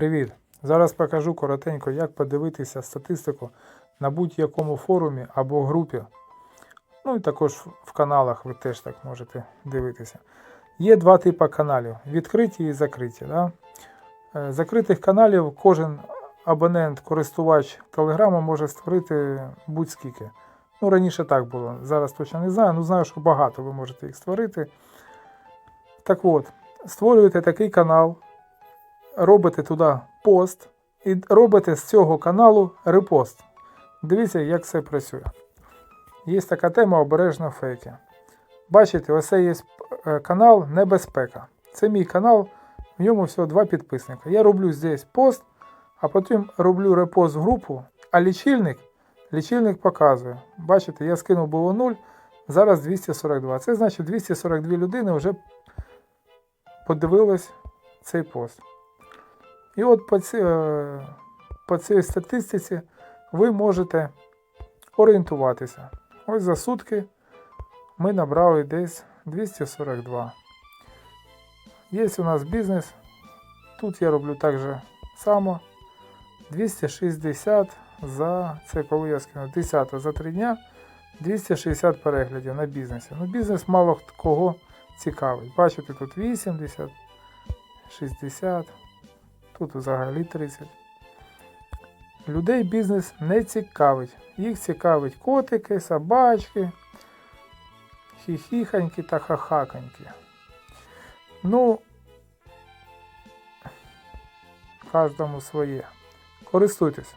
Привіт! Зараз покажу коротенько, як подивитися статистику на будь-якому форумі або групі. Ну і також в каналах ви теж так можете дивитися. Є два типи каналів: відкриті і закриті. Да? Е, Закритих каналів кожен абонент, користувач Телеграма може створити будь-скільки. Ну, раніше так було, зараз точно не знаю, ну знаю, що багато ви можете їх створити. Так от, створюєте такий канал, робите туди пост і робите з цього каналу репост. Дивіться, як це працює. Є така тема обережно фейки. Бачите, ось це є е, канал Небезпека. Це мій канал, в ньому всього два підписника. Я роблю здесь пост, а потім роблю репост в групу, а лічильник, лічильник показує. Бачите, я скинув було 0, зараз 242. Це значить 242 людини вже подивились цей пост. І от по, ці, е, по цій статистиці ви можете орієнтуватися. Ось за сутки ми набрали десь 242. Є у нас бізнес. Тут я роблю так же само. 260 за це коли я скину 10 за 3 дня 260 переглядів на бізнесі. Ну, бізнес мало кого цікавить. Бачите, тут 80, 60, тут взагалі 30. Людей бізнес не цікавить. Їх цікавить котики, собачки, хіхіханьки та хахаканьки. Ну, кожному своє. Користуйтесь.